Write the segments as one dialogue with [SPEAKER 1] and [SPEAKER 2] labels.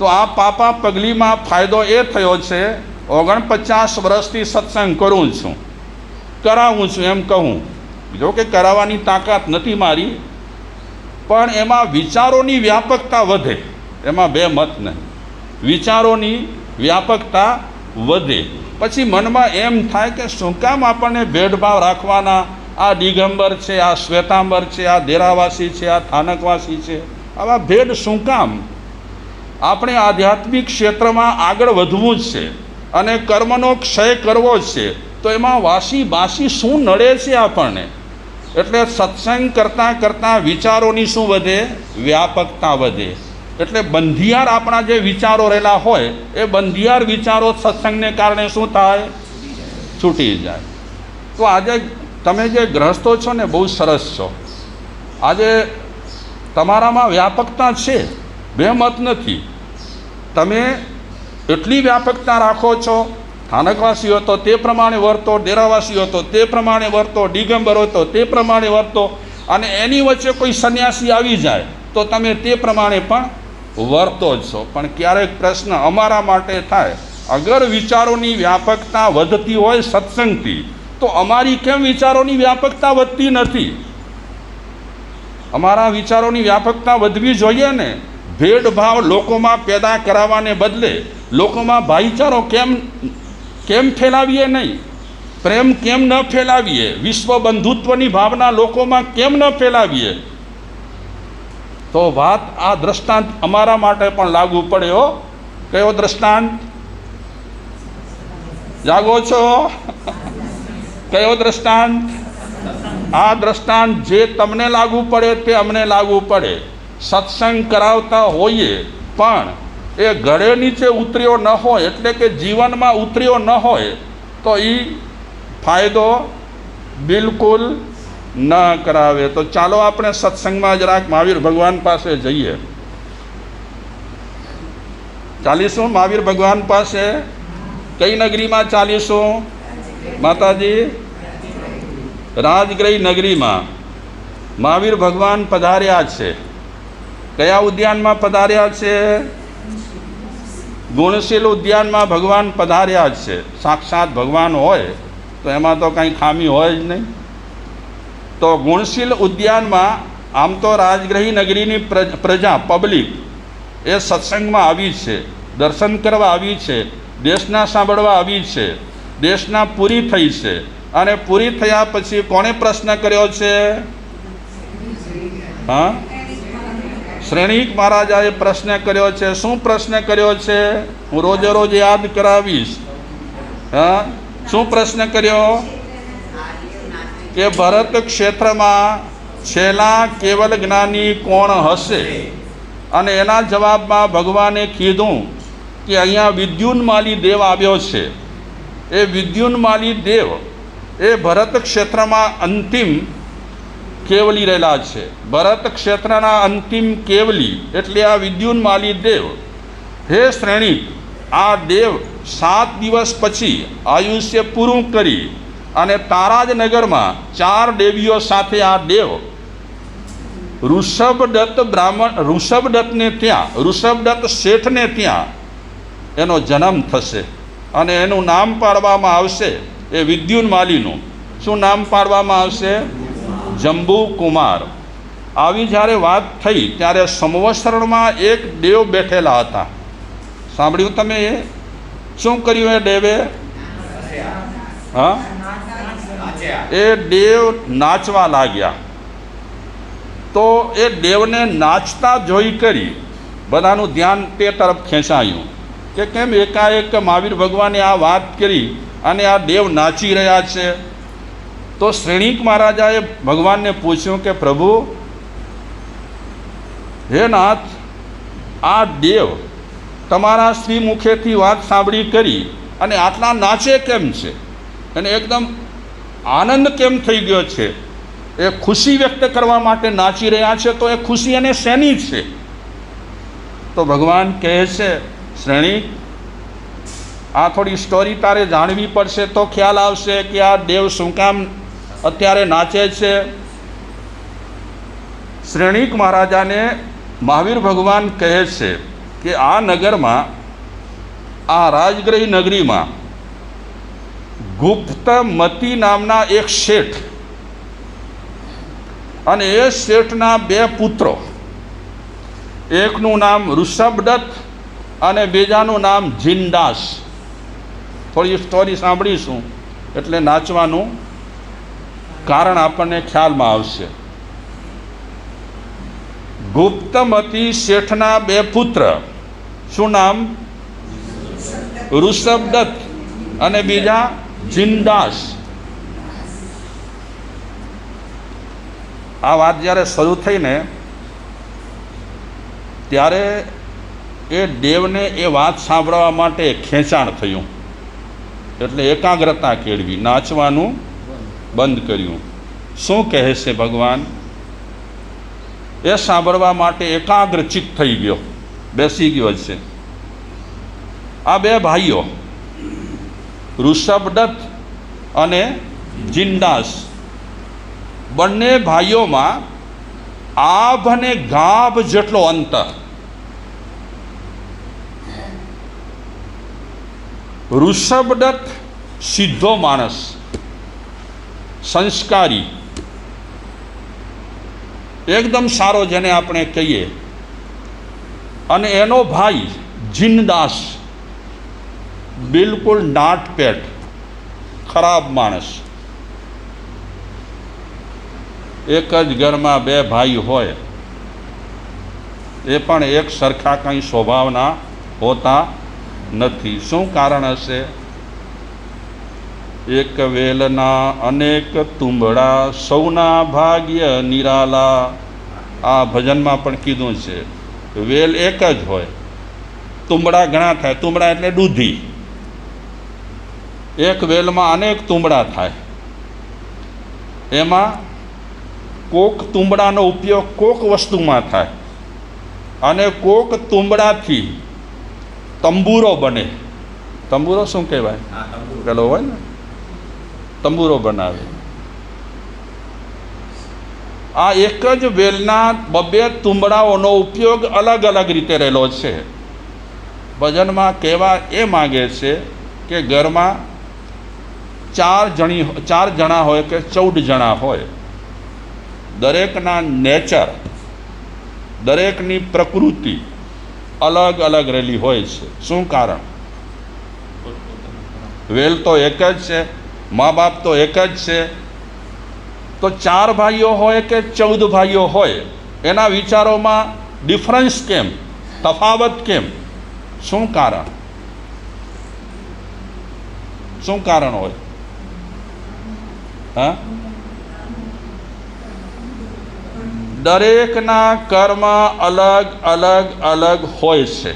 [SPEAKER 1] તો આ પાપા પગલીમાં ફાયદો એ થયો છે, ઓગણપચાસ વર્ષથી સત્સંગ કરું છું, કરાવું છું એમ કહું. જો કે કરાવવાની તાકાત નથી મારી, પણ એમાં વિચારોની વ્યાપકતા વધે, એમાં બે મત નહીં. વિચારોની વ્યાપકતા વધે. પછી મનમાં એમ થાય કે શું કામ આપણને ભેદભાવ રાખવાના? આ દિગંબર છે, આ શ્વેતાંબર છે, આ દેરાવાસી છે, આ થાનકવાસી છે. આવા ભેદ શું કામ? આપણે આધ્યાત્મિક ક્ષેત્રમાં આગળ વધવું જ છે અને કર્મનો ક્ષય કરવો જ છે. તો એમાં વાસી બાસી શું નડે છે આપણને? એટલે સત્સંગ કરતાં કરતાં વિચારોની શું વધે? વ્યાપકતા વધે. એટલે બંધિયાર આપણા જે વિચારો રહેલા હોય, એ બંધિયાર વિચારો સત્સંગને કારણે શું થાય? છૂટી જાય. તો આજે તમે જે ગ્રહસ્થો છો ને, બહુ સરસ છો. આજે તમારામાં વ્યાપકતા છે. બેમત નથી. તમે એટલી વ્યાપકતા રાખો છો, સ્થાનકવાસીઓ તો તે પ્રમાણે વર્તો, ડેરાવાસીઓ તો તે પ્રમાણે વર્તો, દિગંબરો તો તે પ્રમાણે વર્તો, અને એની વચ્ચે કોઈ સંન્યાસી આવી જાય, તો તમે તે પ્રમાણે પણ વર્તો જ છો. પણ ક્યારેક પ્રશ્ન અમારા માટે થાય, અગર વિચારોની વ્યાપકતા વધતી હોય સત્સંગથી, તો અમારી કેમ વિચારોની વ્યાપકતા વધતી નથી? અમારા વિચારોની વ્યાપકતા વધવી જોઈએ ને? ભેદભાવ લોકોમાં પેદા કરાવવાને બદલે લોકોમાં ભાઈચારો કેમ કેમ ફેલાવીએ નહીં? પ્રેમ કેમ ન ફેલાવીએ? વિશ્વ બંધુત્વની ભાવના લોકોમાં કેમ ન ફેલાવીએ? તો વાત આ દ્રષ્ટાંત અમારા માટે પણ લાગુ પડે હો. કયો દ્રષ્ટાંત? જાગો છો? કયો દ્રષ્ટાંત? આ દ્રષ્ટાંત જે તમને લાગુ પડે તે અમને લાગુ પડે. સત્સંગ કરાવતા હોઈએ, પણ એ ઘરે નીચે ઉતર્યો ન હોય, એટલે કે જીવનમાં ઉતર્યો ન હોય, તો એ ફાયદો બિલકુલ ન કરાવે. તો ચાલો આપણે સત્સંગમાં જરાક મહાવીર ભગવાન પાસે જઈએ. ચાલીશું? મહાવીર ભગવાન પાસે? કઈ નગરીમાં ચાલીશું? માતાજી? રાજગ્રહી નગરીમાં. મહાવીર ભગવાન પધાર્યા છે. કયા ઉદ્યાનમાં પધાર્યા છે? ગુણશીલ ઉદ્યાનમાં ભગવાન પધાર્યા છે. સાક્ષાત ભગવાન હોય, તો એમાં તો કંઈ ખામી હોય જ નહીં. તો ગુણશીલ ઉદ્યાનમાં, આમ તો રાજગ્રહી નગરીની પ્રજા, પબ્લિક, એ સત્સંગમાં આવી છે. દર્શન કરવા આવી છે. દેશના સાંભળવા આવી છે. દેશના પૂરી થઈ છે. અને પૂરી થયા પછી કોણે પ્રશ્ન કર્યો છે? હા? શ્રેણીક મહારાજાએ પ્રશ્ન કર્યો છે, શું પ્રશ્ન કર્યો છે? હું રોજે રોજ યાદ કરાવીશ. હા? શું પ્રશ્ન કર્યો? કે ભરત ક્ષેત્રમાં છેલ્લા કેવલ જ્ઞાની કોણ હશે? અને એના જવાબમાં ભગવાને કીધું કે અહીંયા વિદ્યુન્માલી દેવ આવ્યો છે. એ વિદ્યુન્માલી દેવ એ ભરત ક્ષેત્રમાં અંતિમ કેવલી રહેલા છે. ભરત ક્ષેત્રના અંતિમ કેવલી એટલે આ વિદ્યુન્માલી દેવ. હે શ્રેણીક આ દેવ સાત દિવસ પછી આયુષ્ય પૂરું કરી અને તારાજનગરમાં ચાર દેવીઓ સાથે આ દેવ. ઋષભદત્ત બ્રાહ્મણ, ઋષભદત્તને ત્યાં, ઋષભદત્ત શેઠને ત્યાં એનો જન્મ થશે અને એનું નામ પાડવામાં આવશે એ વિદ્યુન્માલીનું શું નામ પાડવામાં આવશે? જંબુ કુમાર. આવી જ્યારે વાત થઈ, ત્યારે સંવત્સરણમાં એક દેવ બેઠેલા હતા. સાંભળ્યું તમે એ? શું કર્યું એ દેવે? હા? એ દેવ નાચવા લાગ્યા. તો એ દેવને નાચતા જોઈ કરી બધાનું ધ્યાન તે તરફ ખેંચાયું કે કેમ એકાએક મહાવીર ભગવાને આ વાત કરી અને આ દેવ નાચી રહ્યા છે? તો શ્રેણીક મહારાજાએ ભગવાનને પૂછ્યું કે પ્રભુ, હે નાથ, આ દેવ તમારા શ્રી મુખેથી વાત સાંભળી કરી અને આટલા નાચે કેમ છે? અને એકદમ આનંદ કેમ થઈ ગયો છે? એ ખુશી વ્યક્ત કરવા માટે નાચી રહ્યા છે તો એ ખુશી એને શેની છે? તો ભગવાન કહે છે શ્રેણી આ થોડી સ્ટોરી તારે જાણવી પડશે તો ખ્યાલ આવશે કે આ દેવ શું કામ અત્યારે નાચે છે. શ્રેણીક મહારાજાને મહાવીર ભગવાન કહે છે કે આ નગરમાં, આ રાજગ્રહી નગરીમાં ગુપ્તમતી નામના એક શેઠ અને એ શેઠના બે પુત્રો, એકનું નામ ઋષભદત્ત અને બીજાનું નામ જિંદાસ થોડી સ્ટોરી સાંભળીશું એટલે નાચવાનું કારણ આપણને ખ્યાલમાં આવશે. ગુપ્તમતી શેઠના બે પુત્ર. શું નામ? ઋષભદત્ત અને બીજા જિંદાસ આ વાત જ્યારે શરૂ થઈને ત્યારે એ દેવને એ વાત સાંભળવા માટે ખેંચાણ થયું. એટલે એકાગ્રતા કેળવી, નાચવાનું બંધ કર્યું. શું કહે છે ભગવાન? એ સાંભળવા માટે એકાગ્રચિત થઈ ગયો. બેસી ગયો છે. આ બે ભાઈઓ ઋષભદત્ત અને જિંદાસ બંને ભાઈઓમાં આભ અને ગાભ જેટલો અંતર. ઋષભદત્ત સીધો માણસ. સંસ્કારી. એકદમ સારો જેને આપણે કહીએ. અને એનો ભાઈ જિનદાસ. બિલકુલ નાટપેટ, ખરાબ માણસ. એક જ ઘરમાં બે ભાઈ હોય. એ પણ એક સરખા કંઈ સ્વભાવના હોતા નથી. શું કારણ હશે? એક વેલના અનેક તુંબડા સૌના ભાગ્ય નિરાલા. આ ભજનમાં પણ કીધું છે વેલ એક જ હોય. તુંબડા ઘણા થાય તુંબડા એટલે દૂધી. એક વેલમાં અનેક તુંબડા થાય. એમાં કોક તુંબડાનો ઉપયોગ કોક વસ્તુમાં થાય અને કોક તુંબડાથી તંબુરો બને. તંબુરો શું કહેવાય? પેલો હોય ને? તંબુરો બનાવે. આ એક જ વેલના બબે તુંબડાઓનો ઉપયોગ અલગ અલગ રીતે રહેલો છે. ભજનમાં કહેવા એ માગે છે કે ઘરમાં ચાર જણી ચાર જણા હોય કે ચૌદ જણા હોય. દરેકના નેચર, દરેકની પ્રકૃતિ અલગ અલગ રહેલી હોય છે. શું કારણ? વેલ તો એક જ છે. મા બાપ તો એક જ છે. તો ચાર ભાઈઓ હોય કે ચૌદ ભાઈઓ હોય, એના વિચારોમાં ડિફરન્સ કેમ? તફાવત કેમ? શું કારણ? શું કારણ હોય? હા? દરેકના કર્મ અલગ અલગ અલગ હોય છે.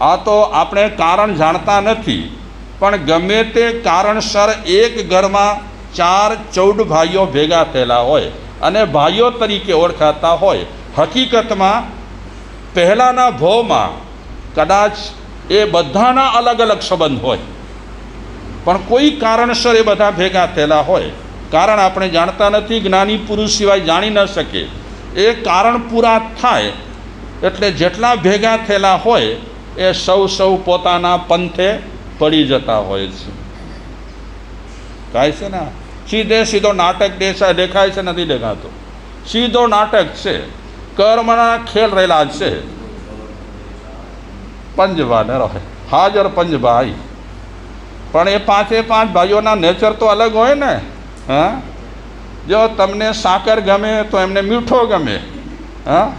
[SPEAKER 1] આ તો આપણે કારણ જાણતા નથી. પણ ગમે તે કારણસર એક ઘરમાં ચાર ચૌદ ભાઈઓ ભેગા થયેલા હોય અને ભાઈઓ તરીકે ઓળખાતા હોય. હકીકતમાં પહેલાંના ભોમાં કદાચ એ બધાના અલગ અલગ સંબંધ હોય. પણ કોઈ કારણસર એ બધા ભેગા થયેલા હોય. કારણ આપણે જાણતા નથી, જ્ઞાની પુરુષ સિવાય જાણી ન શકે એ કારણ પૂરા થાય એટલે જેટલા ભેગા થયેલા હોય એ સૌ સૌ પોતાના પંથે પડી જતા હોય છે. થાય છે ને? સીધે સીધો નાટક દેખાય દેખાય છે, નથી દેખાતો. સીધો નાટક છે. કર્મના ખેલ રહેલા છે. પંજવા ને રહે. હાજર પંજભાઈ. પણ એ પાંચે પાંચ ભાઈઓના નેચર તો અલગ હોય ને? હા? જો તમને સાકર ગમે તો એમને મીઠો ગમે. હા?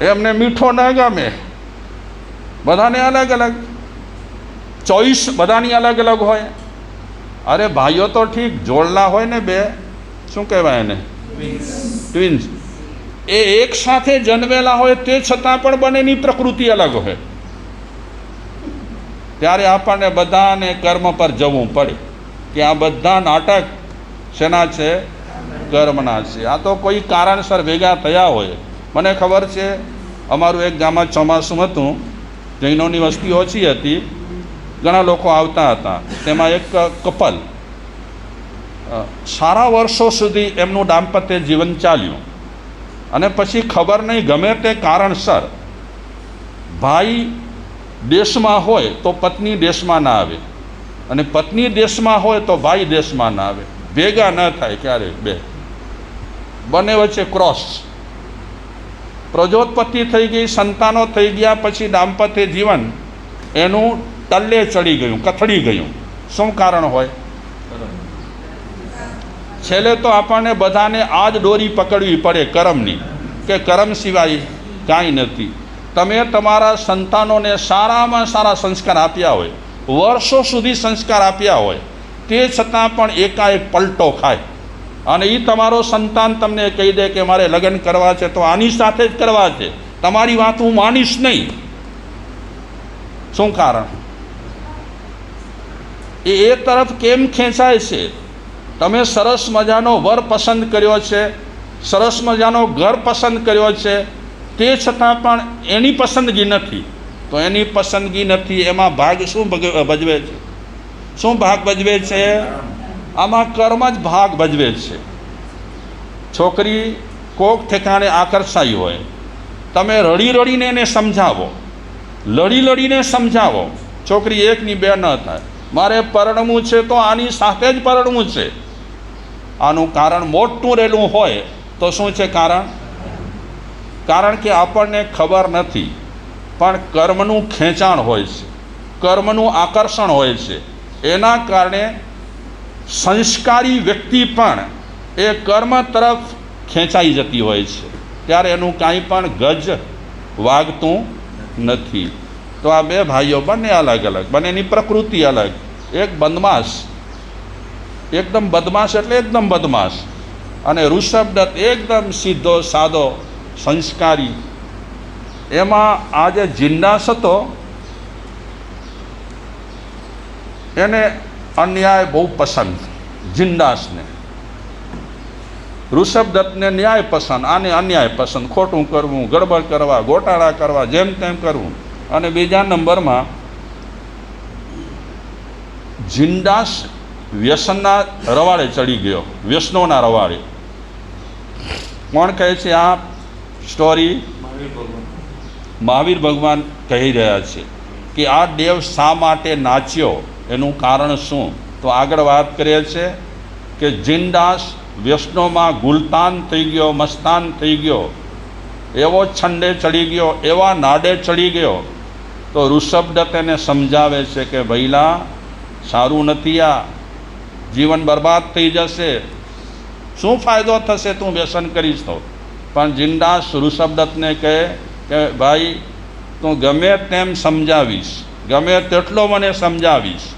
[SPEAKER 1] એમને મીઠો ન ગમે. બધાને અલગ અલગ ચોઈસ બધાની અલગ અલગ હોય. અરે ભાઈઓ તો ઠીક જોડલા હોય ને બે શું કહેવાય એને? ટ્વિન્સ એ એક સાથે જન્મેલા હોય તે છતાં પણ બંનેની પ્રકૃતિ અલગ હોય. ત્યારે આપણને બધાને કર્મ પર જવું પડે કે આ બધા નાટક શેના છે? કર્મના છે. આ તો કોઈ કારણસર ભેગા થયા હોય. મને ખબર છે અમારું એક ગામમાં ચોમાસું હતું જૈનોની વસ્તી ઓછી હતી. ઘણા લોકો આવતા હતા. તેમાં એક કપલ સારા વર્ષો સુધી એમનું દાંપત્ય જીવન ચાલ્યું. અને પછી ખબર નહીં ગમે તે કારણસર ભાઈ દેશમાં હોય તો પત્ની દેશમાં ના આવે. અને પત્ની દેશમાં હોય તો ભાઈ દેશમાં ના આવે. ભેગા ન થાય ક્યારે બે. બંને વચ્ચે ક્રોસ પ્રજોત્પત્તિ થઈ ગઈ, સંતાનો થઈ ગયા, પછી દાંપત્ય જીવન. એનું ટલ્લે ચડી ગયું, કથળી ગયું. શું કારણ હોય? છેલ્લે તો આપણને બધાને આ જ દોરી પકડવી પડે કરમની, કે કરમ સિવાય કાંઈ નથી. તમે તમારા સંતાનોને સારામાં સારા સંસ્કાર આપ્યા હોય, વર્ષો સુધી સંસ્કાર આપ્યા હોય, તે છતાં પણ એકાએક પલટો ખાય. અને એ તમારો સંતાન તમને કહી દે કે મારે લગ્ન કરવા છે, તો આની સાથે જ કરવા છે. તમારી વાત હું માનીશ નહીં. શું કારણ? એ એ તરફ કેમ ખેંચાય છે? તમે સરસ મજાનો વર પસંદ કર્યો છે, સરસ મજાનો ઘર પસંદ કર્યો છે, તે છતાં પણ એની પસંદગી નથી. તો એની પસંદગી નથી, એમાં ભાગ શું ભજવે છે? શું ભાગ ભજવે છે? આમાં કર્મ જ ભાગ ભજવે છે. છોકરી કોક ઠેકાણે આકર્ષાઈ હોય. તમે રડી રડીને એને સમજાવો. લડી લડીને સમજાવો. છોકરી એકની બે ન થાય. મારે પરણવું છે તો આની સાથે જ પરણવું છે. આનું કારણ મોટું રહેલું હોય તો શું છે કારણ? કારણ કે આપણને ખબર નથી, પણ કર્મનું ખેંચાણ હોય છે, કર્મનું આકર્ષણ હોય છે. એના કારણે સંસ્કારી વ્યક્તિ પણ એ કર્મ તરફ ખેંચાઈ જતી હોય છે. ત્યારે એનું કાંઈ પણ ગજ વાગતું નથી. તો આ બે ભાઈઓ બંને અલગ અલગ, બંનેની પ્રકૃતિ અલગ. એક બદમાશ, એકદમ બદમાશ એટલે એકદમ બદમાશ. અને ઋષભદત્ત એકદમ સીધો, સાદો, સંસ્કારી. એમાં આ જે જિન્નાસ હતો, એને અન્યાય બહુ પસંદ જિન્દાસને ઋષભદત્તને ન્યાય પસંદ, આને અન્યાય પસંદ. ખોટું કરવું, ગડબડ કરવા, ગોટાળા કરવા, જેમ તેમ કરવું. અને બીજા નંબરમાં જિંડાસ વ્યસનના રવાડે ચડી ગયો. વ્યસનોના રવાડે. કોણ કહે છે આ સ્ટોરી? મહાવીર ભગવાન. કહી રહ્યા છે કે આ દેવ શા માટે નાચ્યો? એનું કારણ શું? તો આગળ વાત કરીએ છે કે જિંદાસ વ્યસનોમાં ગુલતાન થઈ ગયો મસ્તાન થઈ ગયો. એવો છંડે ચડી ગયો એવા નાડે ચડી ગયો. તો ઋષભદત્ત એને સમજાવે છે કે ભૈલા સારું નથી આ, જીવન બરબાદ થઈ જશે. શું ફાયદો થશે તું વ્યસન કરીશ તો? પણ જિંદાસ ઋષભદત્તને કહે કે ભાઈ, તું ગમે તેમ સમજાવીશ, ગમે તેટલો મને સમજાવીશ,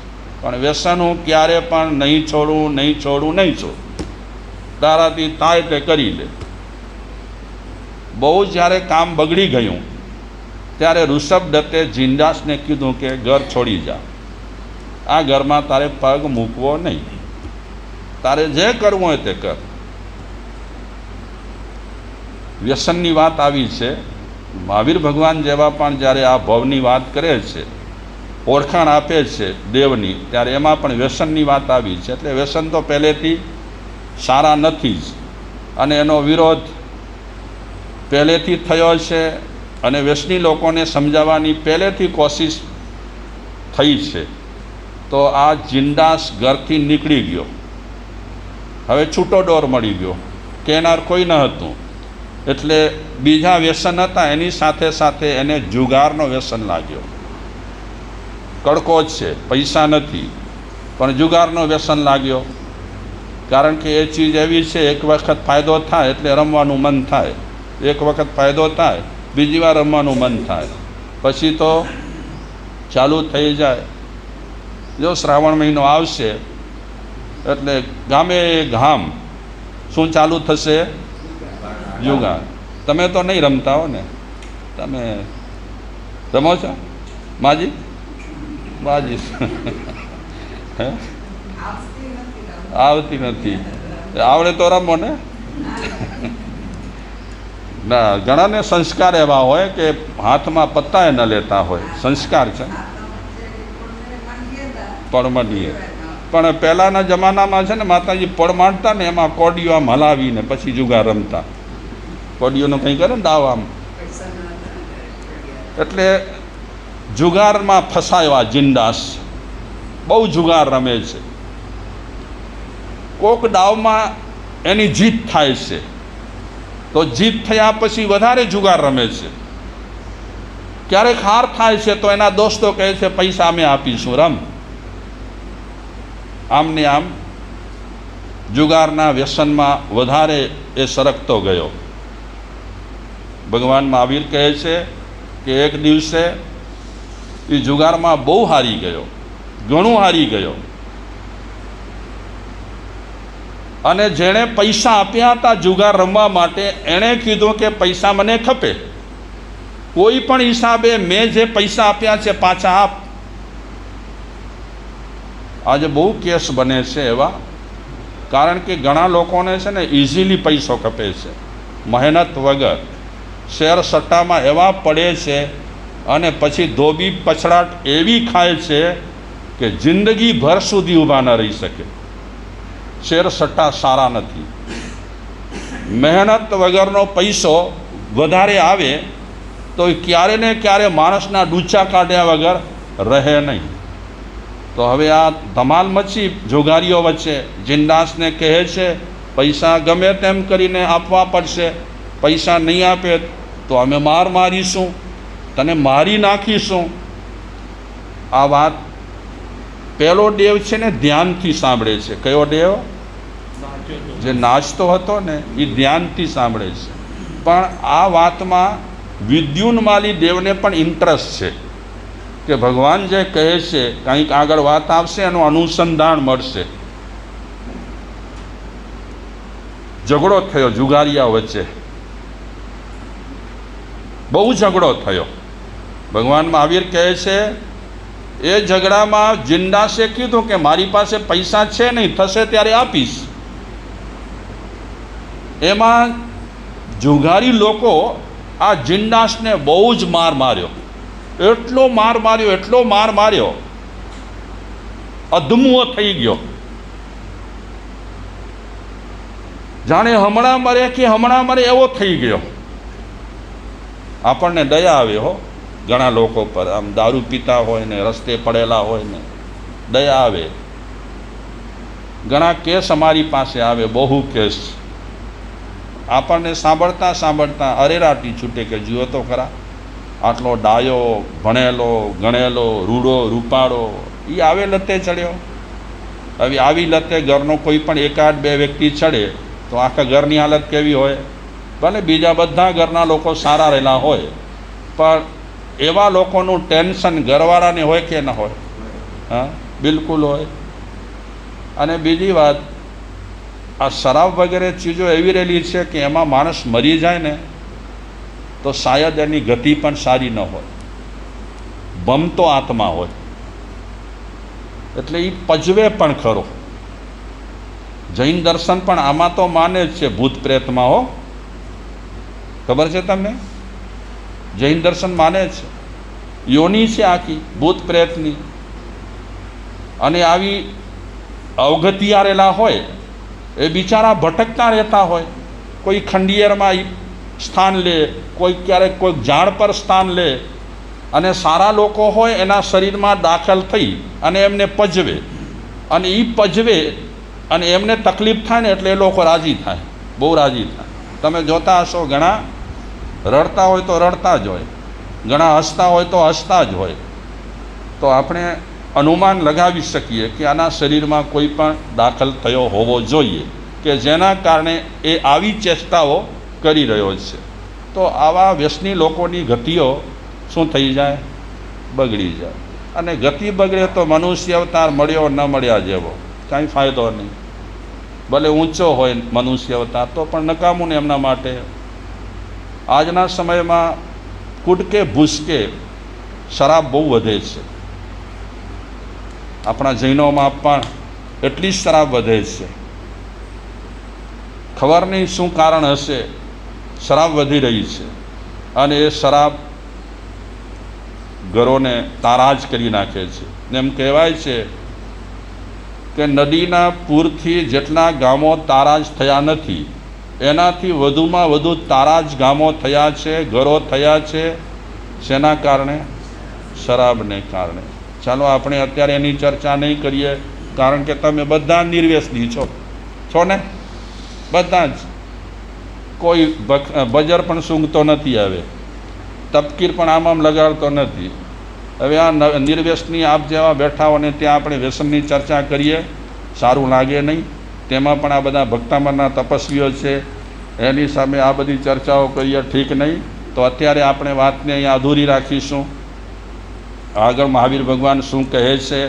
[SPEAKER 1] પણ વ્યસન હું ક્યારે પણ નહીં છોડું નહીં છોડું નહીં છોડું. તારાથી થાય તે કરી લે. બહુ જ્યારે કામ બગડી ગયું ત્યારે ઋષભ દત્તે જિંદાસને કીધું કે, ઘર છોડી જા. આ ઘરમાં તારે પગ મૂકવો નહીં. તારે જે કરવું હોય તે કર. વ્યસનની વાત આવી છે. મહાવીર ભગવાન જેવા પણ જ્યારે આ ભવની વાત કરે છે, ઓળખાણ આપે છે દેવની, ત્યારે એમાં પણ વ્યસનની વાત આવી છે. એટલે વ્યસન તો પહેલેથી સારા નથી જ. અને એનો વિરોધ પહેલેથી થયો છે. અને વ્યસની લોકોને સમજાવવાની પહેલેથી કોશિશ થઈ છે, તો આ જિંદાસ ઘરથી નીકળી ગયો. હવે છૂટો ડોર મળી ગયો, કહેનાર કોઈ ન હતું. એટલે બીજા વ્યસન હતા, એની સાથે સાથે એને જુગારનો વ્યસન લાગ્યો. કડકો જ છે, પૈસા નથી, પણ જુગારનો વ્યસન લાગ્યો. કારણ કે એ ચીજ એવી છે, એક વખત ફાયદો થાય એટલે રમવાનું મન થાય, એક વખત ફાયદો થાય બીજી વાર રમવાનું મન થાય. પછી તો ચાલુ થઈ જાય. જો શ્રાવણ મહિનો આવશે, એટલે ગામે ગામ શું ચાલુ થશે? યુગા તમે તો નહીં રમતા હો ને. તમે રમો છો? માજી? માજી. આવતી નથી. આવડે તો રમો ને. ના, ઘણાને સંસ્કાર એવા હોય કે હાથમાં પત્તા ન લેતા હોય. સંસ્કાર છે. પડમડીએ પણ પહેલાંના જમાનામાં છે ને માતાજી પડ માંડતા ને એમાં કોડીઓ આમ હલાવીને પછી જુગાર રમતા. કોડીઓનો કંઈ કરે ને દાવ આમ. એટલે જુગારમાં ફસાયવા જિંદાસ. બહુ જુગાર રમે છે. કોક દાવમાં એની જીત થાય છે. તો જીત થયા પછી વધારે જુગાર રમે છે. ક્યારેક હાર થાય છે તો એના દોસ્તો કહે છે, પૈસા અમે આપીશું, રમ. આમને આમ જુગારના વ્યસનમાં વધારે એ સરકતો ગયો. ભગવાન મહાવીર કહે છે કે એક દિવસે એ જુગારમાં બહુ હારી ગયો, ઘણું હારી ગયો. અને જેણે પૈસા આપ્યા હતા જુગાર રમવા માટે, એણે કીધું કે પૈસા મને ખપે. કોઈ પણ હિસાબે મેં જે પૈસા આપ્યા છે પાછા આપ. આજે બહુ કેસ બને છે એવા. કારણ કે ઘણા લોકોને છે ને ઇઝીલી પૈસો ખપે છે. મહેનત વગર. શેર સટ્ટામાં એવા પડે છે અને પછી ધોબી પછડાટ એવી ખાય છે કે જિંદગીભર સુધી ઊભા ન રહી શકે. શેર સટ્ટા સારા નથી. મહેનત વગરનો પૈસો વધારે આવે, તો ક્યારે ને ક્યારે માણસના ડૂચા કાઢ્યા વગર રહે નહીં. તો હવે આ ધમાલ મચી જોગારીઓ વચ્ચે જિંદાસને કહે છે, પૈસા ગમે તેમ કરીને આપવા પડશે, પૈસા નહીં આપે તો અમે માર મારીશું, તને મારી નાખીશું. આ વાત પહેલો દેવ છે ને ધ્યાનથી સાંભળે છે. કયો દેવ? જે નાચતો હતો ને એ ધ્યાનથી સાંભળે છે. પણ આ વાતમાં વિદ્યુન્માલી દેવને પણ ઇન્ટરેસ્ટ છે કે ભગવાન જે કહે છે, કંઈક આગળ વાત આવશે, એનું અનુસંધાન મળશે. ઝઘડો થયો જુગારિયા વચ્ચે. બહુ ઝઘડો થયો. ભગવાન મહાવીર કહે છે એ ઝઘડામાં જિંદાસે કીધું કે મારી પાસે પૈસા છે નહીં, થશે ત્યારે આપીશ. એમાં જુગારી લોકો આ જિંદાસને બહુ જ માર માર્યો. એટલો માર માર્યો, એટલો માર માર્યો. અધમુઓ થઈ ગયો. જાણે હમણાં મરે કે હમણાં મરે એવો થઈ ગયો. આપણને દયા આવે હો. ઘણા લોકો પર આમ દારૂ પીતા હોય ને રસ્તે પડેલા હોય ને દયા આવે. ઘણા કેસ અમારી પાસે આવે, બહુ કેસ. આપણને સાંભળતા સાંભળતા અરેરાટી છૂટે કે જુઓ તો ખરા. આટલો ડાયો, ભણેલો, ગણેલો, રૂડો, રૂપાળો એ આવે લતે ચડ્યો. હવે આવી લતે ઘરનો કોઈ પણ એકાદ બે વ્યક્તિ ચડે, તો આખા ઘરની હાલત કેવી હોય? ભલે બીજા બધા ઘરના લોકો સારા રહેલા હોય, પણ એવા લોકોનું ટેન્શન ઘરવાળાને હોય કે ન હોય. હા, બિલકુલ હોય. અને બીજી વાત, આ શરાબ વગેરે ચીજો એવી રહેલી છે કે એમાં માણસ મરી જાય ને, તો શાયદ એની ગતિ પણ સારી ન હોય. બમતો આત્મા હોય. એટલે એ પજવે પણ ખરો. જૈન દર્શન પણ આમાં તો માને જ છે ભૂત પ્રેતમાં, હો. ખબર છે તમને? જૈન દર્શન માને છે. યોની છે આખી, ભૂત પ્રેતની. અને આવી અવગતિયારેલા હોય, એ બિચારા ભટકતા રહેતા હોય, કોઈ ખંડિયરમાં સ્થાન લે, કોઈ ક્યારેક કોઈ ઝાડ પર સ્થાન લે, અને સારા લોકો હોય એના શરીરમાં દાખલ થઈ અને એમને પજવે. અને એ પજવે અને એમને તકલીફ થાય ને એટલે એ લોકો રાજી થાય, બહુ રાજી થાય. તમે જોતા હશો ઘણા રડતા હોય તો રડતા જ હોય. ઘણા હસતા હોય તો હસતા જ હોય. તો આપણે અનુમાન લગાવી શકીએ કે આના શરીરમાં કોઈ પણ દાખલ થયો હોવો જોઈએ કે જેના કારણે એ આવી ચેષ્ટાઓ કરી રહ્યો છે. તો આવા વ્યસની લોકોની ગતિઓ શું થઈ જાય? બગડી જાય. અને ગતિ બગડે તો મનુષ્ય અવતાર મળ્યો ન મળ્યા જેવો. કાંઈ ફાયદો નહીં. ભલે ઊંચો હોય મનુષ્ય અવતાર, તો પણ નકામું ને એમના માટે. આજના સમયમાં કુટકે ભૂસકે શરાબ બહુ વધે છે. આપણા જૈનોમાં પણ એટલી જ શરાબ વધે છે. ખબર નહીં શું કારણ હશે? શરાબ વધી રહી છે. અને એ શરાબ ઘરોને તારાજ કરી નાખે છે. એમ કહેવાય છે કે નદીના પૂરથી જેટલા ગામો તારાજ થયા નથી એનાથી વધુમાં વધુ તારાજ ગામો થયા છે, ઘરો થયા છે. શેના કારણે? શરાબને કારણે. ચાલો આપણે અત્યારે એની ચર્ચા નહીં કરીએ, કારણ કે તમે બધા નિર્વ્યસની છો. છો ને? બધા જ. કોઈ બજર પણ સૂંઘતો નથી હવે તપકીર પણ આમ આમ લગાડતો નથી. હવે આ નિર્વ્યસની આપ જેવા બેઠા હોય ને ત્યાં આપણે વ્યસનની ચર્ચા કરીએ. સારું લાગે નહીં. તેમાં પણ આ બધા ભક્તામરના તપસ્વીઓ છે. એની સામે આ બધી ચર્ચાઓ કરીએ, ઠીક નહીં? તો અત્યારે આપણે વાતને અહીંયા અધૂરી રાખીશું. આગળ મહાવીર ભગવાન શું કહે છે?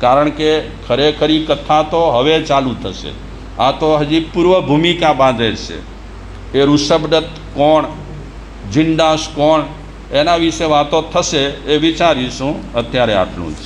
[SPEAKER 1] કારણ કે ખરેખરી કથા તો હવે ચાલુ થશે. આ તો હજી પૂર્વ ભૂમિકા બાંધે છે. એ ઋષભદત્ત કોણ? જિંડાસ કોણ? એના વિશે વાતો થશે એ વિચારીશું. અત્યારે આટલું જ.